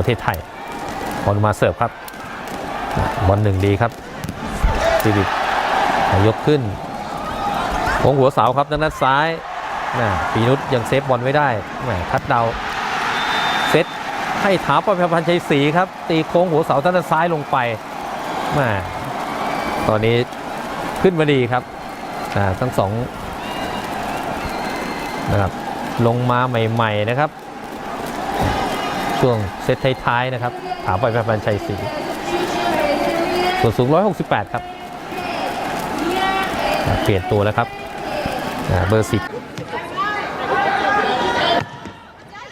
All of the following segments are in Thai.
ประเทศไทยบอลมาเสิร์ฟครับบอลหนึ่งดีครับซีวิยกขึ้นวงหัวเสาครับด้านซ้ายนะปีนุชยังเซฟบอลไว้ได้แหมทัดดาวเซตให้ถาปพพันชัยศรีครับ ตีโค้งหัวเสาด้านซ้ายลงไปแหมตอนนี้ขึ้นมาดีครับทั้งสองนะครับลงมาใหม่ ๆ นะครับ ช่วงเซตท้ายๆนะครับถามไปพิพันชัยศรีส่วนสูง 168 ครับ เปลี่ยนตัวแล้วครับ เบอร์10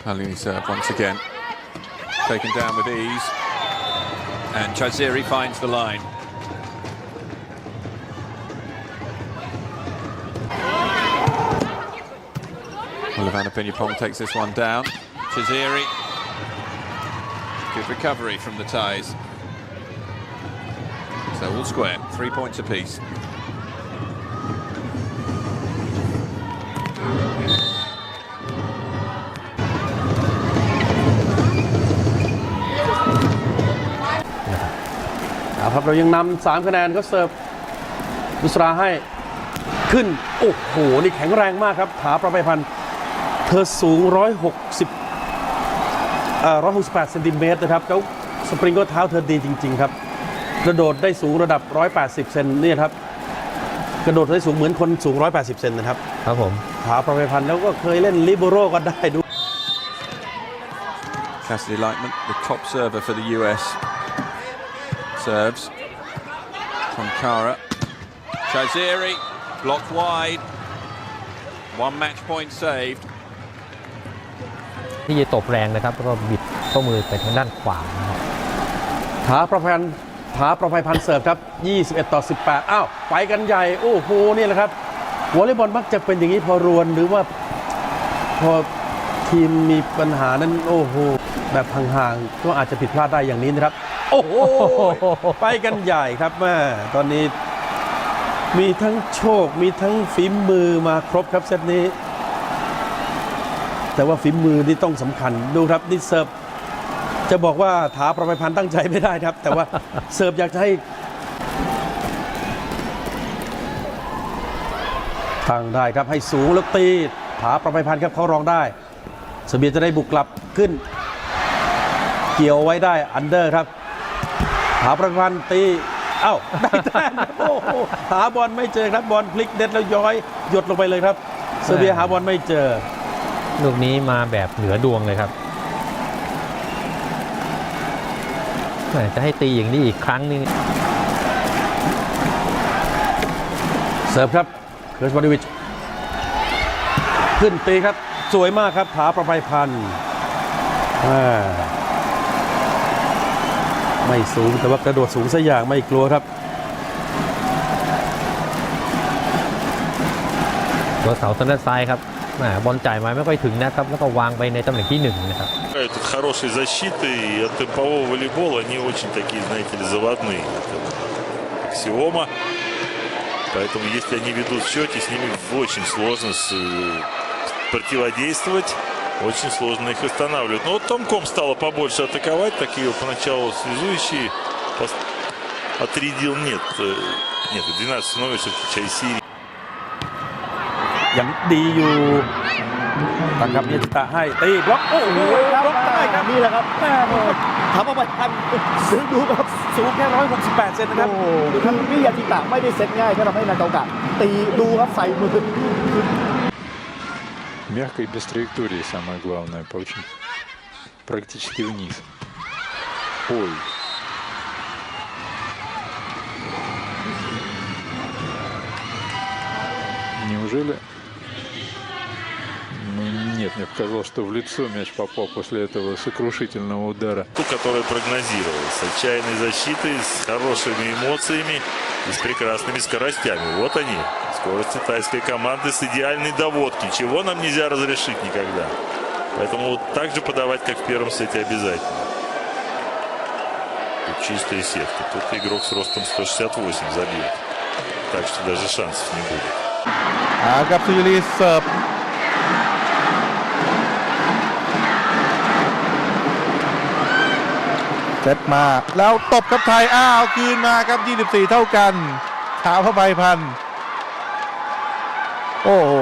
Palini serve once again. Taken down with ease. And Chaziri finds the line. Olivana Pinipong takes this one down. Chaziri. Good recovery from the ties. So all square, three points apiece. ครับเรายังนำสามคะแนนเขาเสิร์ฟบุษราให้ขึ้น โอ้โห นี่แข็งแรงมากครับ ถาประภัยพันธ์เธอสูง 160 168เซนติเมตรนะครับแล้วสปริงเก็เท้าเธอดีจริง ๆ ครับ กระโดดได้สูงระดับ 180 เซนเนี่ยครับ กระโดดได้สูงเหมือนคนสูง 180 เซนนะครับ ครับผมถาประภัยพันธ์แล้วก็เคยเล่นลิเบโรก็ได้ดู Cassidy Lightman, the top server for the US, serves. Tonkara. Chaziri, blocked wide. One match point saved. ที่จะตบแรงนะครับ แล้วก็บิดข้อมือไปทางด้านขวานะครับถาประพันธ์ถาประภัยพันธ์เสิร์ฟครับ 21 ต่อ 18 อ้าว ไปกันใหญ่ โอ้โห นี่แหละครับ วอลเลย์บอลมักจะเป็นอย่างนี้พอรวนหรือว่าพอทีมมีปัญหานั้น โอ้โห แบบห่างๆ ก็อาจจะผิดพลาดได้อย่างนี้นะครับ โอ้โห ไปกันใหญ่ครับแม่ตอนนี้มีทั้งโชค มีทั้งฝีมือมาครบครับเซตนี้ แต่ว่าฝีมือนี่ต้องสำคัญดูครับนี่เสิร์ฟจะบอกว่าถาประภัยพันธ์ตั้งใจไม่ได้ครับ แต่ว่าเสิร์ฟอยากจะให้ทางได้ครับให้สูงแล้วตีถาประภัยพันธ์ครับเขารองได้เสเบียจะได้บุกกลับขึ้น เกี่ยวไว้ได้อันเดอร์ครับถาประภัยพันธ์ตีเอ้าได้แต้มครับโอ้โหหาบอลไม่เจอครับบอลพลิกเด็ดแล้วย้อยหยดลงไปเลยครับเซอร์เบียหาบอลไม่เจอ ลูกนี้มาแบบเหนือดวงเลยครับแหม่จะให้ตีอย่างนี้อีกครั้งหนึงเสิร์ฟครับเคิร์สบอดิวิชขึ้นตีครับ สวยมากครับถาประภัยพันธ์อ่าไม่สูงแต่ว่ากระโดดสูงสักอย่างไม่กลัวครับตัวเสาทางด้านซ้ายครับแหม่ บอลจ่ายมาไม่ค่อยถึงนะครับ แล้วก็วางไปในตำแหน่งที่หนึ่งนะครับ играют от хорошей защиты и от темпового волейбола они очень такие, знаете ли, заводные. Это аксиома. Поэтому если они ведут в счете, с ними очень сложно с- э, противодействовать. Очень сложно их останавливать. Но вот Томком стало побольше атаковать. Такие поначалу связующие. пос- Отрядил нет. э, Нет, 12 номер все-таки Чайсири. ยังดีอยู่นะครับเยจิตะให้ตีบล็อกโอ้โหบล็อกได้ครับ นี่แหละครับ แม่โอ้ ทำเอาไปทันดูดูครับ สูงแค่ 168 เซนนะครับ โอ้โหดูครับวิยาติตะไม่ได้เซ็ตง่ายก็ทำให้นากาโอกะตีดูครับใส่มือ Мягко и без траектории самое главное, по очень практически вниз. Ой. Неужели? нет, мне показалось, что в лицо мяч попал после этого сокрушительного удара. ту, которая прогнозировалась. С отчаянной защитой, с хорошими эмоциями и с прекрасными скоростями. Вот они, скорости тайской команды с идеальной доводки, чего нам нельзя разрешить никогда. Поэтому вот так же подавать, как в первом сете, обязательно. Тут чистая сетка. Тут игрок с ростом 168 забил. Так что даже шансов не будет. เอ ซูยูรีเซตมา แล้วตบกับไทย อ้าวคืนมาครับ 24 เท่ากันเท้าเข้าไปพัน โอ้โห